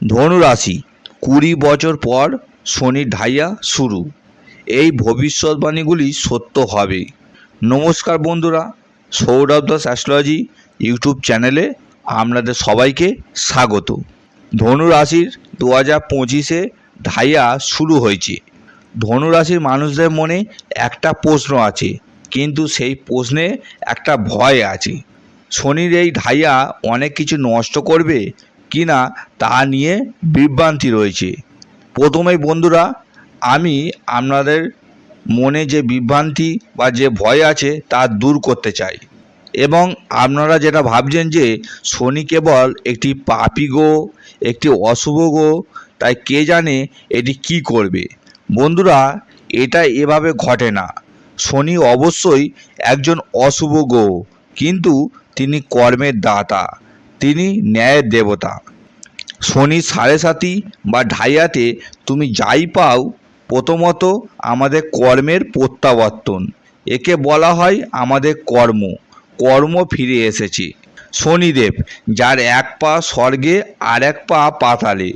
ধনুরাশি, কুড়ি বছর পর শনির ঢাইয়া শুরু। এই ভবিষ্যৎবাণীগুলি সত্য হবে। নমস্কার বন্ধুরা, সৌরভ দাস অ্যাস্ট্রোলজি ইউটিউব চ্যানেলে আপনাদের সবাইকে স্বাগত। ধনুরাশির দু হাজার পঁচিশে ঢাইয়া শুরু হয়েছে। ধনুরাশির মানুষদের মনে একটা প্রশ্ন আছে, কিন্তু সেই প্রশ্নে একটা ভয় আছে। শনির এই ঢাইয়া অনেক কিছু নষ্ট করবে কি না তা নিয়ে বিভ্রান্তি রয়েছে। প্রথমেই বন্ধুরা, আমি আপনাদের মনে যে বিভ্রান্তি বা যে ভয় আছে তা দূর করতে চাই। এবং আপনারা যেটা ভাবছেন যে শনি কেবল একটি পাপি গো, একটি অশুভ গো, তাই কে জানে এটি কি করবে? বন্ধুরা, এটা এভাবে ঘটে না। শনি অবশ্যই একজন অশুভ গো, কিন্তু তিনি কর্মের দাতা। তিনি ন্যায়ের দেবতা। শনি সাড়ে সাতি বা ঢাইয়াতে তুমি যাই পাও, প্রথমত আমাদের কর্মের প্রত্যাবর্তন। একে বলা হয় আমাদের কর্ম। কর্ম ফিরে এসেছে। শনিদেব, যার এক পা স্বর্গে, আর এক পা পাতালে।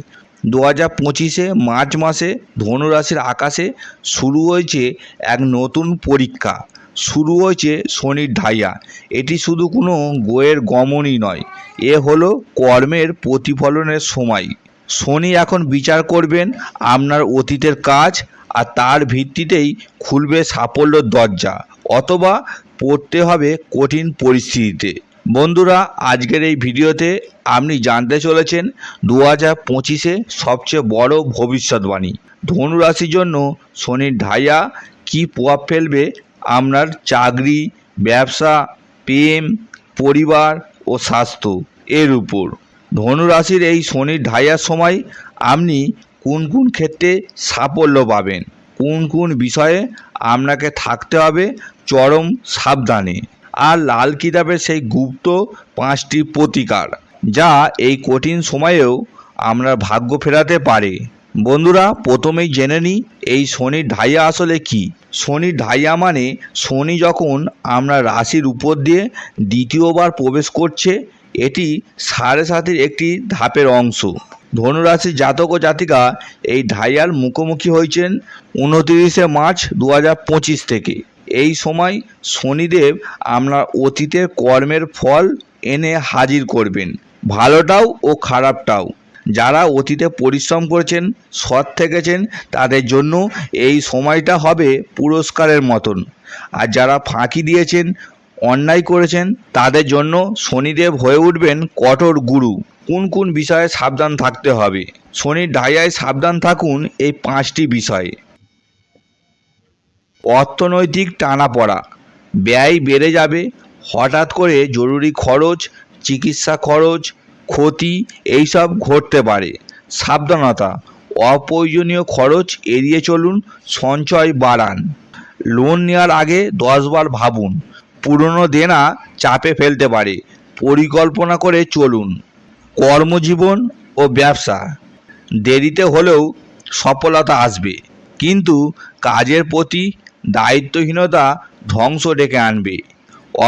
দু হাজার পঁচিশে মার্চ মাসে ধনুরাশির আকাশে শুরু হয়েছে এক নতুন পরীক্ষা। শুরু হয়েছে শনির ঢাইয়া। এটি শুধু কোনো গোয়ের গমনই নয়, এ হলো কর্মের প্রতিফলনের সময়। শনি এখন বিচার করবেন আপনার অতীতের কাজ আর তার ভিত্তিতেই খুলবে সাফল্যর দরজা, অথবা পড়তে হবে কঠিন পরিস্থিতিতে। বন্ধুরা, আজকের এই ভিডিওতে আপনি জানতে চলেছেন দু হাজার পঁচিশে সবচেয়ে বড় ভবিষ্যৎবাণী। ধনুরাশির জন্য শনির ঢাইয়া কী প্রভাব ফেলবে আপনার চাকরি, ব্যবসা, প্রেম, পরিবার ও স্বাস্থ্য এর উপর। ধনুরাশির এই শনির ঢাইয়ার সময় আপনি কোন কোন ক্ষেত্রে সাফল্য পাবেন? কোন কোন বিষয়ে আপনাকে থাকতে হবে? চরম সাবধানে। আর লাল কিতাবের সেই গুপ্ত পাঁচটি প্রতিকার, যা এই কঠিন সময়েও আমরা ভাগ্য ফেরাতে পারে। বন্ধুরা, প্রথমেই জেনে নিই, এই শনির ঢাইয়া আসলে কি? শনির ঢাইয়া মানে শনি যখন আমরা রাশির উপর দিয়ে দ্বিতীয়বার প্রবেশ করছে, এটি সাড়ে সাতের একটি ধাপের অংশ। ধনুরাশির জাতক ও জাতিকা এই ঢাইয়ার মুখোমুখি হয়েছেন উনতিরিশে মার্চ দু হাজার পঁচিশ থেকে। এই সময় শনিদেব আপনার অতীতের কর্মের ফল এনে হাজির করবেন। ভালোটাও ও খারাপটাও। যারা অতীতে পরিশ্রম করেছেন, সৎ থেকেছেন, তাদের জন্য এই সময়টা হবে পুরস্কারের মতন। আর যারা ফাঁকি দিয়েছেন, অন্যায় করেছেন, তাদের জন্য শনিদেব হয়ে উঠবেন কঠোর গুরু। কোন কোন বিষয়ে সাবধান থাকতে হবে? শনির ঢাইয়ায় সাবধান থাকুন এই পাঁচটি বিষয়ে। অর্থনৈতিক টানাপড়া। ব্যয় বেড়ে যাবে, হঠাৎ করে জরুরি খরচ, চিকিৎসা খরচ ক্ষতি এইসব ঘটতে পারে। সাবধানতা, অপ্রয়োজনীয় খরচ এড়িয়ে চলুন, সঞ্চয় বাড়ান। লোন নেওয়ার আগে দশবার ভাবুন, পুরনো দেনা চাপে ফেলতে পারে, পরিকল্পনা করে চলুন। কর্মজীবন ও ব্যবসা, দেরিতে হলেও সফলতা আসবে, কিন্তু কাজের প্রতি দায়িত্বহীনতা ধ্বংস ডেকে আনবে।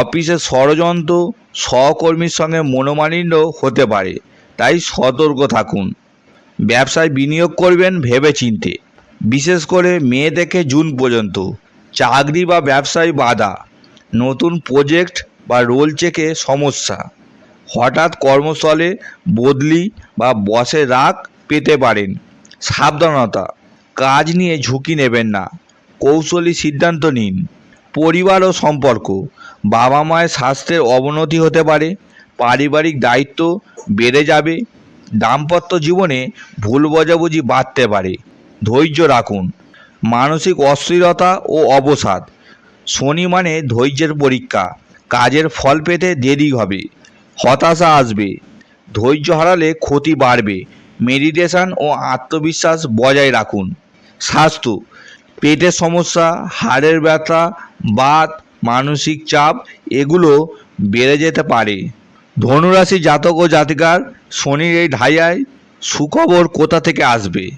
অফিসে ষড়যন্ত্র সহকর্মীর সঙ্গে মনোমালিন্য হতে পারে, তাই সতর্ক থাকুন। ব্যবসায় বিনিয়োগ করবেন ভেবে চিনতে বিশেষ করে মে থেকে জুন পর্যন্ত চাকরি বা ব্যবসায় বাধা, নতুন প্রজেক্ট বা রোল চেকে সমস্যা, হঠাৎ কর্মস্থলে বদলি বা বসে রাগ পেতে পারেন। সাবধানতা, কাজ নিয়ে ঝুঁকি নেবেন না। কৌশলী সিদ্ধান্ত নিন। পরিবার ও সম্পর্ক। বাবা মায়ের স্বাস্থ্যের অবনতি হতে পারে, পারিবারিক দায়িত্ব বেড়ে যাবে, দাম্পত্য জীবনে ভুল বোঝাবুঝি বাড়তে পারে। ধৈর্য রাখুন। মানসিক অস্থিরতা ও অবসাদ। শনি মানে ধৈর্যের পরীক্ষা। কাজের ফল পেতে দেরি হবে। হতাশা আসবে। ধৈর্য হারালে ক্ষতি বাড়বে। মেডিটেশন ও আত্মবিশ্বাস বজায় রাখুন। স্বাস্থ্য। পেটের সমস্যা, হাড়ের ব্যথা, বাত, মানসিক চাপ, এগুলো বেড়ে যেতে পারে। ধনুরাশি জাতক ও জাতিকার শনির এই ঢাইয়ায় সুখবর কোথা থেকে আসবে?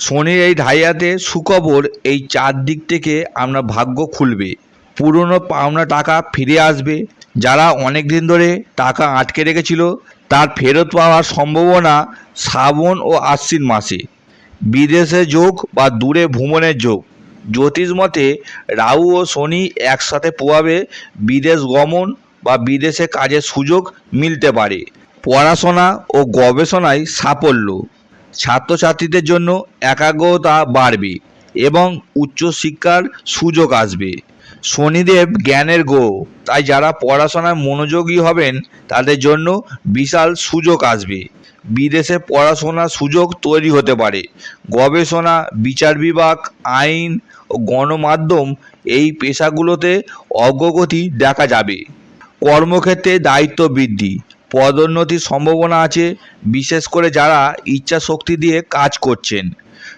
শনির এই ঢাইয়াতে সুখবর এই চারদিক থেকে আমরা ভাগ্য খুলবে। পুরনো পাওনা টাকা ফিরে আসবে। যারা অনেক দিন ধরে টাকা আটকে রেখেছিল, তার ফেরত পাওয়ার সম্ভাবনা শ্রাবণ ও আশ্বিন মাসে। বিদেশে যোগ বা দূরে ভ্রমণের যোগ। জ্যোতিষ মতে রাহু ও শনি একসাথে প্রভাবে বিদেশ গমন বা বিদেশে কাজের সুযোগ মিলতে পারে। পড়াশোনা ও গবেষণায় সাফল্য। ছাত্রছাত্রীদের জন্য একাগ্রতা বাড়বে এবং উচ্চশিক্ষার সুযোগ আসবে। শনিদেব জ্ঞানের গ্রহ, তাই যারা পড়াশোনায় মনোযোগী হবেন, তাদের জন্য বিশাল সুযোগ আসবে। বিদেশে পড়াশোনার সুযোগ তৈরি হতে পারে। গবেষণা, বিচার বিভাগ, আইন ও গণমাধ্যম এই পেশাগুলোতে অগ্রগতি দেখা যাবে। কর্মক্ষেত্রে দায়িত্ব বৃদ্ধি, পদোন্নতির সম্ভাবনা আছে, বিশেষ করে যারা ইচ্ছা শক্তি দিয়ে কাজ করছেন।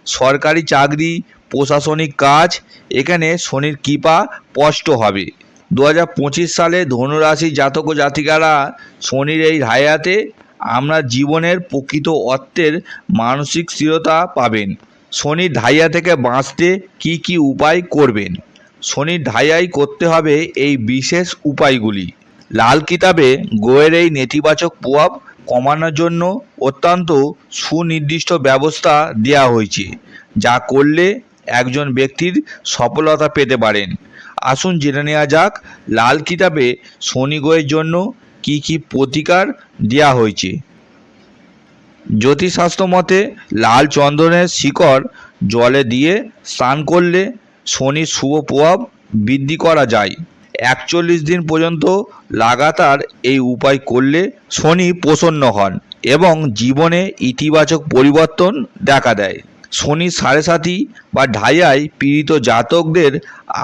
সরকারি চাকরি, প্রশাসনিক কাজ, এখানে শনির কৃপা স্পষ্ট হবে। দু হাজার পঁচিশ সালে ধনুরাশি জাতক জাতিকারা শনির এই আমরা জীবনের প্রকৃত অর্থের মানসিক স্থিরতা পাবেন। শনির ধাইয়া থেকে বাঁচতে কি কি উপায় করবেন? শনির ঢাইয়াই করতে হবে এই বিশেষ উপায়গুলি। লাল কিতাবে গোয়ের এই নেতিবাচক প্রভাব কমানোর জন্য অত্যন্ত সুনির্দিষ্ট ব্যবস্থা দেওয়া হয়েছে, যা করলে একজন ব্যক্তির সফলতা পেতে পারেন। আসুন জেনে নেওয়া যাক, লাল কিতাবে শনি গ্রহের জন্য কি কি প্রতিকার দেওয়া হয়েছে? জ্যোতিষশাস্ত্র মতে লাল চন্দনের শিকড় জলে দিয়ে স্নান করলে শনির শুভ প্রভাব বৃদ্ধি করা যায়। একচল্লিশ দিন পর্যন্ত লাগাতার এই উপায় করলে শনি প্রসন্ন হন এবং জীবনে ইতিবাচক পরিবর্তন দেখা দেয়। শনি সাড়ে সাথী বা ঢাইয়ায় পীড়িত জাতকদের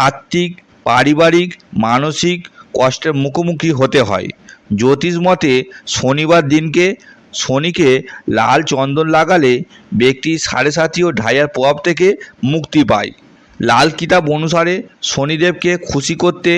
আর্থিক, পারিবারিক, মানসিক কষ্টের মুখোমুখি হতে হয়। জ্যোতিষ মতে, শনিবার দিনকে, শনিকে লাল চন্দন লাগালে ব্যক্তি সাড়ে সাথী ও ঢাইয়ার প্রভাব থেকে মুক্তি পায়। লাল কিতাব অনুসারে শনিদেবকে খুশি করতে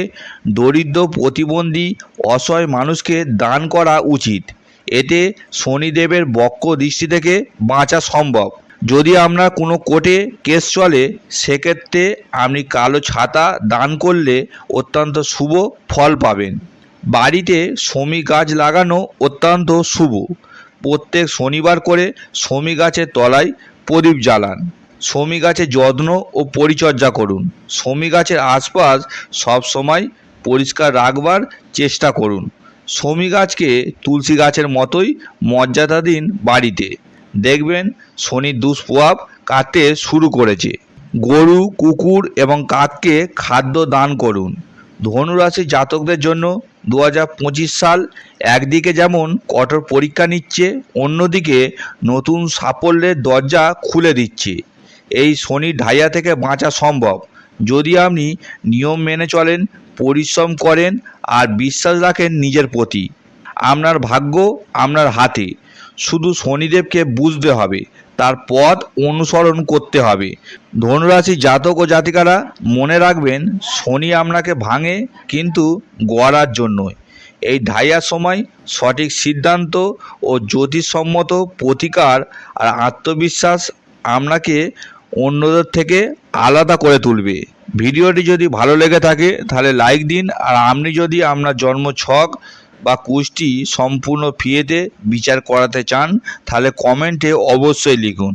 দরিদ্র প্রতিবন্ধী অসহায় মানুষকে দান করা উচিত। এতে শনিদেবের বক্র দৃষ্টি থেকে বাঁচা সম্ভব। যদি আপনার কোনো কোর্টে কেস চলে, সেক্ষেত্রে আপনি কালো ছাতা দান করলে অত্যন্ত শুভ ফল পাবেন। বাড়িতে শমী গাছ লাগানো অত্যন্ত শুভ। প্রত্যেক শনিবার করে শমী গাছের তলায় প্রদীপ জ্বালান। শমী গাছের যত্ন ও পরিচর্যা করুন। শমী গাছের আশপাশ সবসময় পরিষ্কার রাখবার চেষ্টা করুন। শমী গাছকে তুলসী গাছের মতোই মর্যাদা দিন বাড়িতে। দেখবেন শনির দুষ্প্রভাব কাটতে শুরু করেছে। গরু, কুকুর এবং কাককে খাদ্য দান করুন। ধনুরাশি জাতকদের জন্য দু হাজার পঁচিশ সাল একদিকে যেমন কঠোর পরীক্ষা নিচ্ছে, অন্যদিকে নতুন সাফল্যের দরজা খুলে দিচ্ছে। এই শনির ঢাইয়া থেকে বাঁচা সম্ভব। যদি আপনি নিয়ম মেনে চলেন, পরিশ্রম করেন আর বিশ্বাস রাখেন নিজের প্রতি। আপনার ভাগ্য আপনার হাতে। শুধু শনিদেবকে বুঝতে হবে, তার পথ অনুসরণ করতে হবে। ধনুরাশি জাতক ও জাতিকারা, মনে রাখবেন, শনি আপনাকে ভাঙে, কিন্তু গড়ার জন্যই এই ঢাইয়ার সময় সঠিক সিদ্ধান্ত ও জ্যোতিষসম্মত প্রতিকার আর আত্মবিশ্বাস আপনাকে অন্যদের থেকে আলাদা করে তুলবে। ভিডিওটি যদি ভালো লেগে থাকে, তাহলে লাইক দিন। আর আপনি যদি আপনার জন্ম ছক বা কোর্সটি সম্পূর্ণ ফ্রিতে বিচার করাতে চান তাহলে কমেন্টে অবশ্যই লিখুন।